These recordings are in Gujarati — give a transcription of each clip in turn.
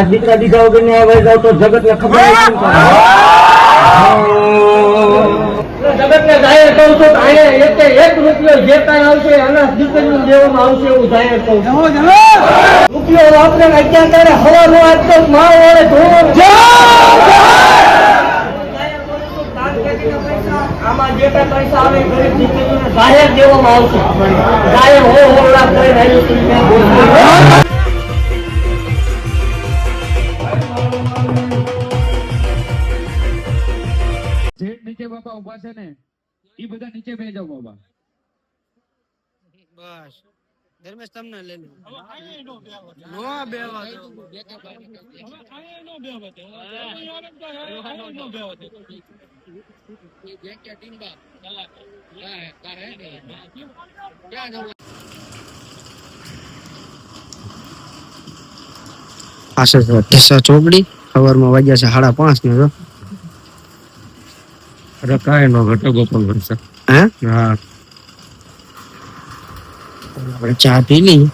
આ દીકરા દીકરા વગર ને વહી જાવ તો જગત ને ખબર. જગત ને જાહેર કહું છું એક રૂપિયો જે કાંઈ આવશે એના દીકરીને દેવામાં આવશે એવું જાહેર કહું છું. રૂપિયો વાપરે ને અત્યારે તારે હવાનો આજ તો માળ વાળે ધોવો. આમાં જે કાંઈ પૈસા આવે ગરીબ દીકરીઓને જાહેર દેવામાં આવશે. જાહેર હો હો લાખ કરીને નીચે બાપા ઊભા છે ને એ બધા નીચે બે જાવ બાબા બસ. ધર્મેશ તમને લઈ લો. નો બેવા દો. આ છે ઢસા ચોકડી સવારમાં વાગ્યા છે સાડા પાંચ ને તો અરે કાંઈ નો ઘટો ગોપાલ વર્ષ હે? હા. આપણે ચા પી લઈ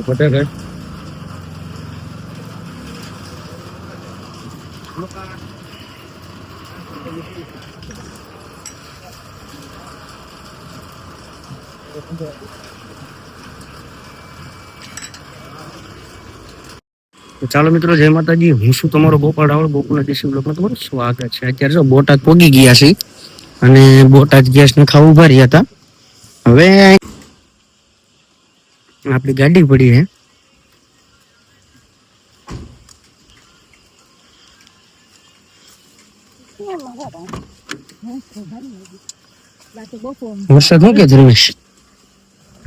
ઘટે ગઈ તો ચાલો મિત્રો, જય માતાજી. હું શું તમારો ગોપાલ રાવળ, ગોકુળના દેશી બ્લોકમાં તમારું સ્વાગત છે. અત્યારે જો બોટાદ પોગી ગયા છે અને બોટાદ ગેસ ને ખાવા ઊભા રહ્યા હતા. હવે આપણી ગાડી પડી છે. વરસાદ શું કે ધર્મેશ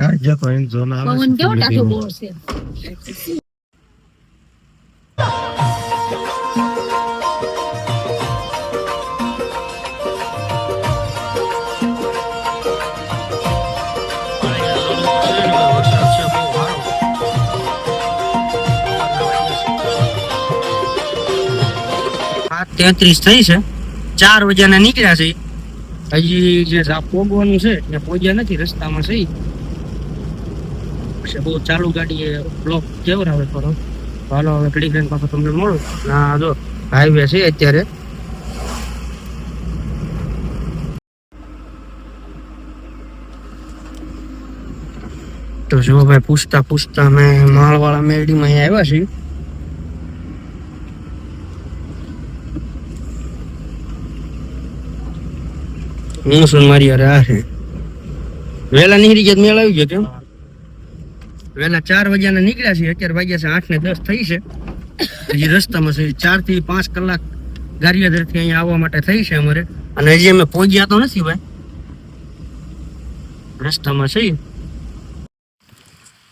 પવન કેવો ટાઢો બહુ તેત્રીસ થઈ છે. ચાર વાગ્યાના નીકળ્યા છે. હજી જે જા પોગવાનું છે ત્યાં પહોંચ્યા નથી રસ્તામાં છે પછી બહુ ચાલુ ગાડી બ્લોક કેવરાવે ખરો? હાલો હવે ઘડી ઘડી પાછો તમને મળું. ના, જો હાઈવે છે અત્યારે. તો જો ભાઈ, પૂછતા પૂછતા અમે માળવાળા અહીંયા આવ્યા છીએ. હું શું મારી છે. વહેલા નીકળી ગયા મેળ આવી ગયો કેમ? વહેલા ચાર વાગ્યાના નીકળ્યા છે અત્યારે વાગ્યા છે આઠ ને દસ થઈ છે. હજી રસ્તામાં છે ચારથી પાંચ કલાક ગારિયાદરથી અહીંયા આવવા માટે થઈ છે અમારે. અને હજી અમે પહોંચ્યા તો નથી ભાઈ. રસ્તામાં છે.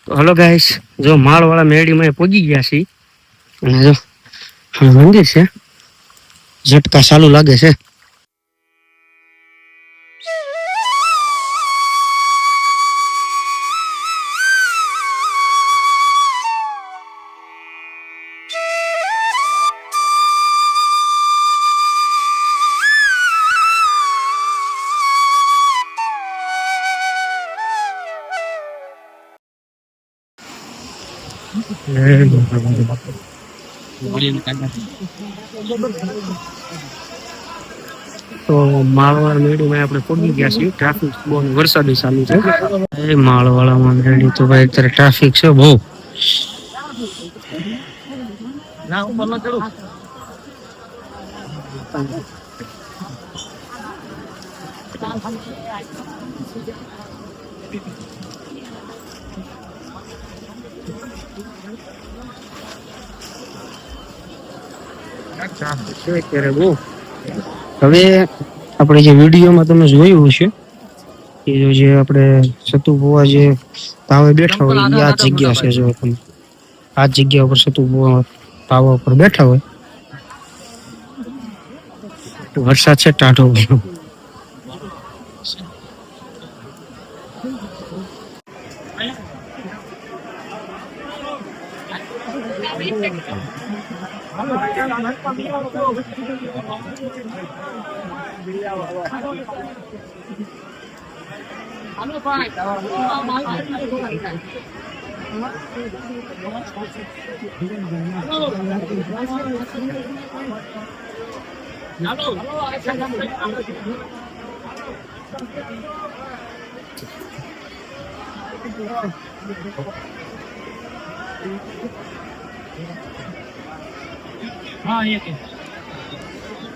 તો હલો ગાઈસ જો માળવાળા મેળીમાં પહોંચી ગયા છીએ. અને જો મંદિર છે. ઝટકા ચાલુ લાગે છે. તો માળવાળા મેળીમાં આપણે પહોંચી ગયા છીએ. ટ્રાફિક બહુ વરસાદી ચાલુ છે. એ માળવાળામાં મેળી તો ભાઈ અત્યારે ટ્રાફિક છે બહુ. અત્યારે બહુ હવે આપણે જે વિડીયોમાં તમે જોયું હશે કે જે આપણે સતુ બુવા જે તાવે બેઠા હોય, એ આ જગ્યા છે જો તમે. આ જગ્યા ઉપર સતુ બુવા તાવા ઉપર બેઠા હોય. વરસાદ છે ટાઢો હા એક પ્રમાણ દેખાય તો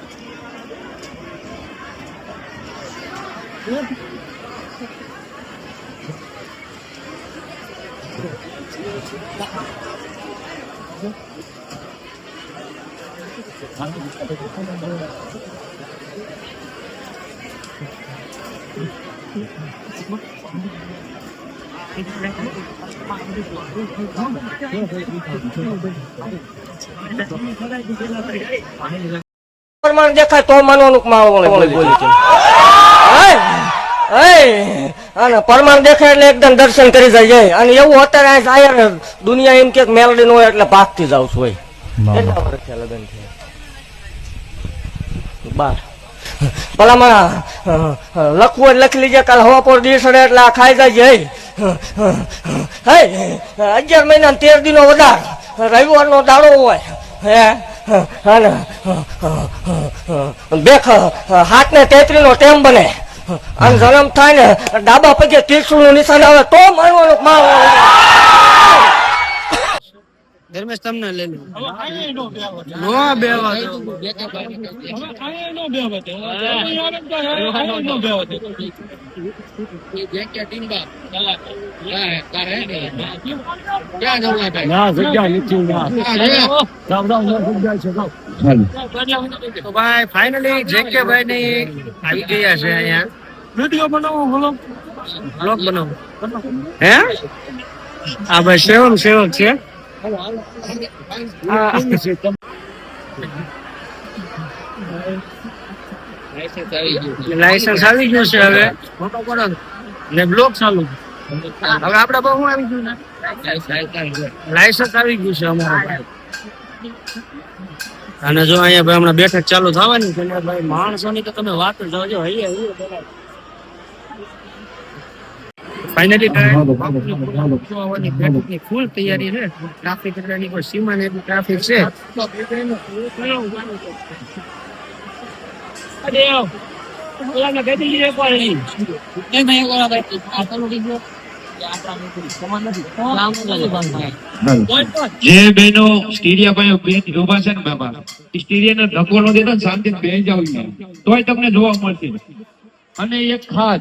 માનવાનું કે માવો વળે બોલી બોલી છે. હે? હે? અને પરમાણ દેખાય એટલે એકદમ દર્શન કરી જાય અને એવું અત્યારે આ જાય દુનિયા એમ કે મેલડી નો હોય એટલે ભાગથી જાવ છું હોય કેટલા વર્ષ લગ્ન થયા? બાર ભલામાં લખવું હોય લખી લીજે, કાલ હવા પર દિવસ અડે એટલે આ ખાઈ જાય હે. અગિયાર મહિના તેર દિનો વધાર, રવિવારનો દાડો હોય, હે. અને બેખ હાથ ને તેત્રી નો ટેમ બને. અને જન્મ થાય ને ડાબા પગે ત્રિશુળનું નિશાન આવે તો મારવાનું કે માં ધર્મેશ તમને લઈ લો નો બેવા તો ભાઈ ફાઇનલી જેકે ભાઈ ની આવી ગયા છે અહીંયા વીડિયો બનાવો બોલો બ્લોગ બનાવો હે આ ભાઈ સેવન સેવન છે આવી ગયું છે હવે. ને. ને અને જો અહીંયા હમણાં બેઠક ચાલુ થવાની છે, ને ભાઈ માણસોની તો તમે વાત જોજો, હૈયે ફાઇનલી ફૂલ તૈયારી છે. ટ્રાફિક એટલાની કોઈ સીમા ને ટ્રાફિક છે. જે બહેનો સ્ટીરિયા પાસે બેન ઊભા છે ને બાબા સ્ટીરિયા ને ધક્કો ન દેતા શાંતિ બેસી જાવ તોય તમને જોવા મળશે. અને એક ખાસ.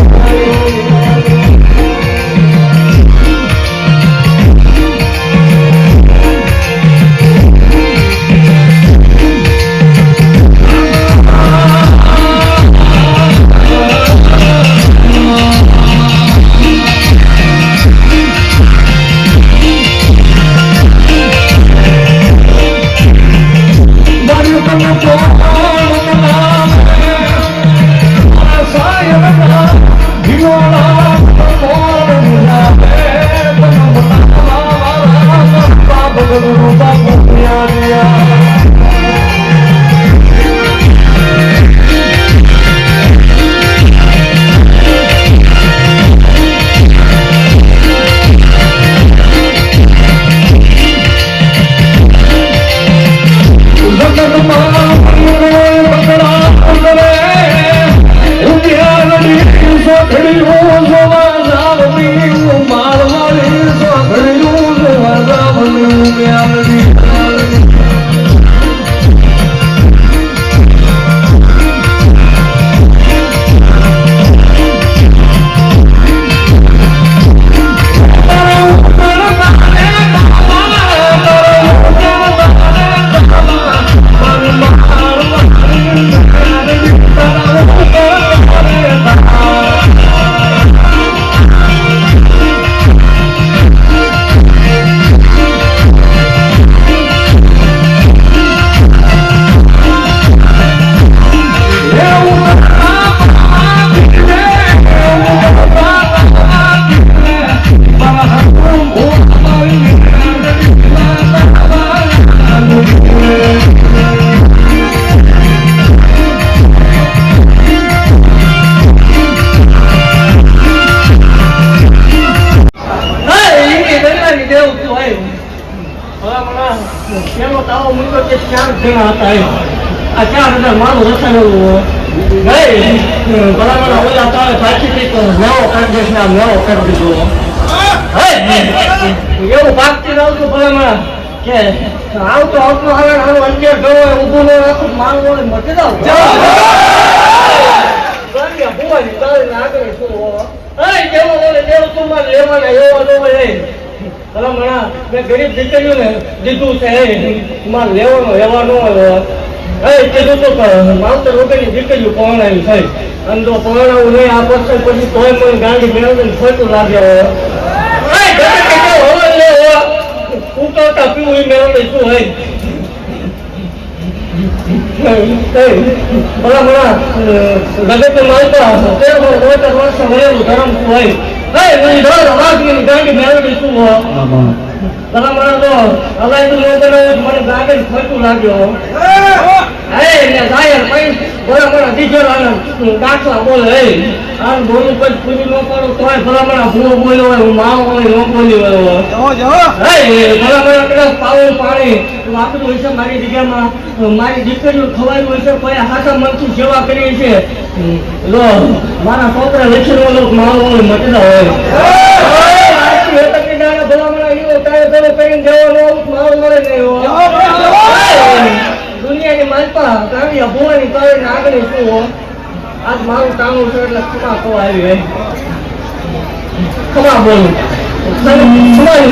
હતા. આ ચાર હજાર માણસ રસાયેલું ગઈ બરાબર ઓલા તારે પાછી મેવો કરી દેશે આ મેવો કરી દીધો. એવું ભાગતી છું ભલામણ. કે આવતો આવતો આવે આનું અંજેર ગયો હોય, ઊભું ન રાખું મારું હોય મટી જાવ. ભુવાની આગળ શું હોવા? હે, જેવો બોલે તેવો તું મારે લેવાના એવો ન હોય. એ. ભલામણ મેં ગરીબ દીકરીઓને દીધું હોય છે અને જો પરણાવું નહીં આ પ્રસંગ પછી હોય. હોય. શું હોય? ભલા ભલા જગત માલતા તેર ધરમ શું હોય હે મને દર વાગીની ગાંડી મેળવી શું હોય ભલા ભલા તો હલાઈ નું બનાવે મને ગાંડી ખોટું લાગ્યો. હે. ને જાયર પૈ ભલા ભલા દીકરો આને દાખલા બોલે હે. આમ બોલું પછી પૂરી ન કરું તોય ભલા ભલા ભૂલો બોલ્યો હોય હું માવો હોય ન બોલ્યો હોય. હે ભલા ભલા કદાચ પાવું પાણી વાપર્યું હોય છે મારી જગ્યામાં. મારી દીકરીઓ ખવાયું હોય છે કોઈ હાથા મનથી સેવા કરી છે. લો મારા છોકરા લક્ષણ લોક માવો હોય મટેલા હોય તારે તમે કરીને જવાનો મારો મળે નહીં દુનિયાની માલપા કાવ્ય હોવાની કરે ને આગળ શું હો? આજ મારું કામું છે એટલે ખમા કો આવી ખમા બોલું. ખમાની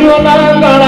ಶಿವಮಂಗಳ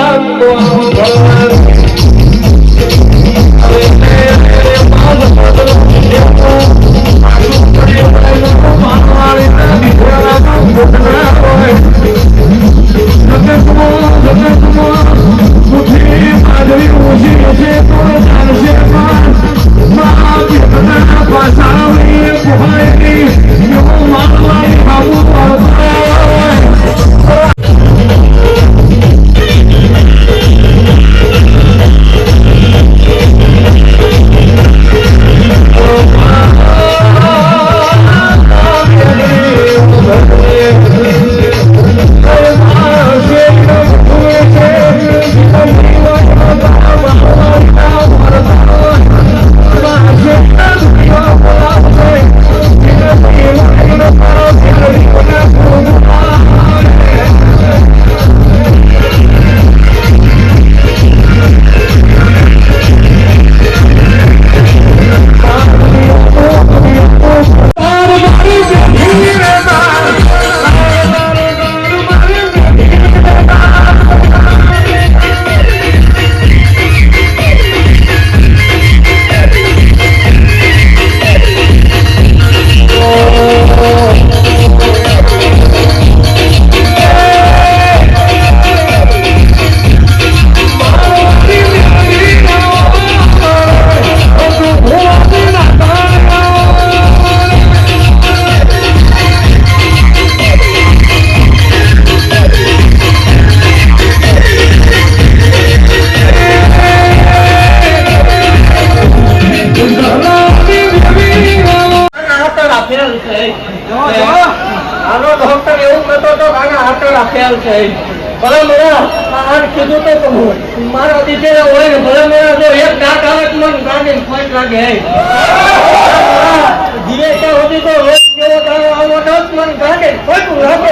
આવો દસ મને ગાંડીને ફોટું લાગે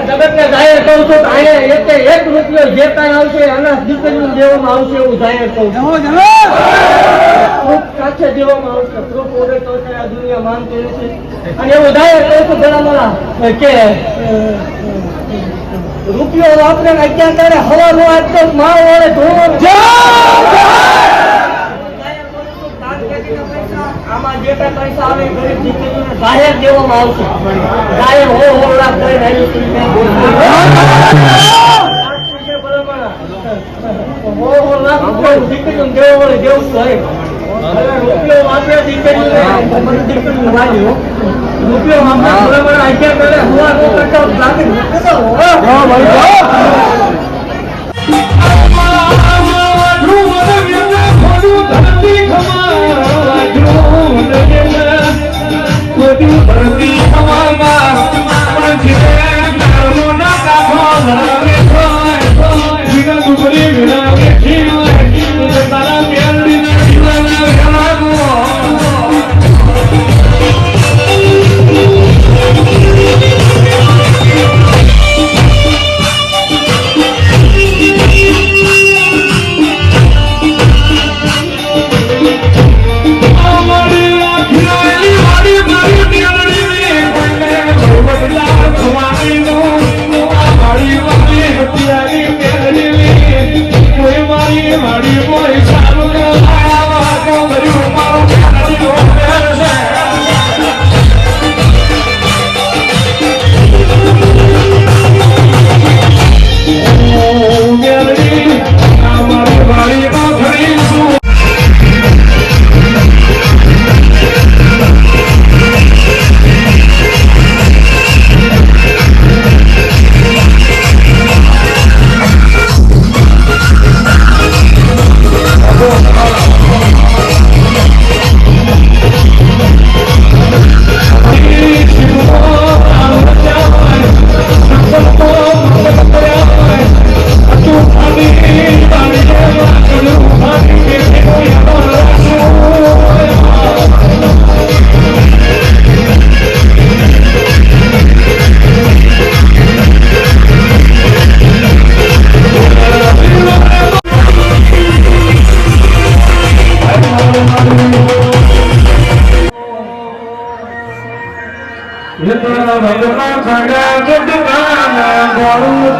જગતને જાહેર કહું છું કે અહીંયા એકે એક રૂપિયો જે કાંઈ આવશે અનાજ દીકરીને દેવામાં આવશે એવું જાહેર કહું છું સાથે દેવામાં આવશે પ્રૂફ વગર તો આ દુનિયા માન કરે છે. અને એવું જાહેર કહું છું ભલામણા કે રૂપિયો વાપરે ને અત્યારે તારે હવા નો આપતો માં ઓળે ધોવો આમાં જે કાંઈ પૈસા આવે ગરીબ દીકરીઓને જાહેર દેવામાં આવશે. જાહેર હો હો લાખ કરીને આવી દીકરીઓને દેવું હોય. રૂપિયો વાપર્યો દીકરીનું વાળ્યો રૂપિયો ભરતી હવામાં પણ જે કર્મો ના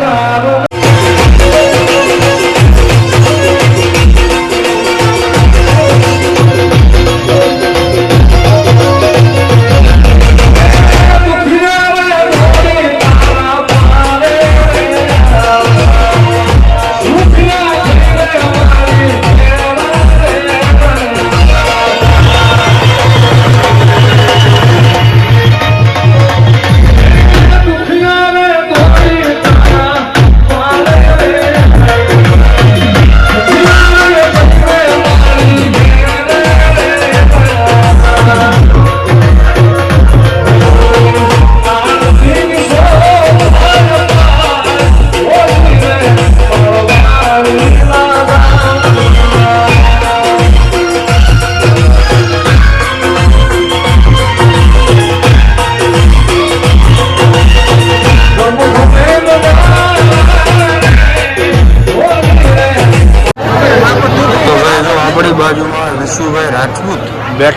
તારું તો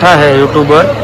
બેઠા છે યુટ્યુબર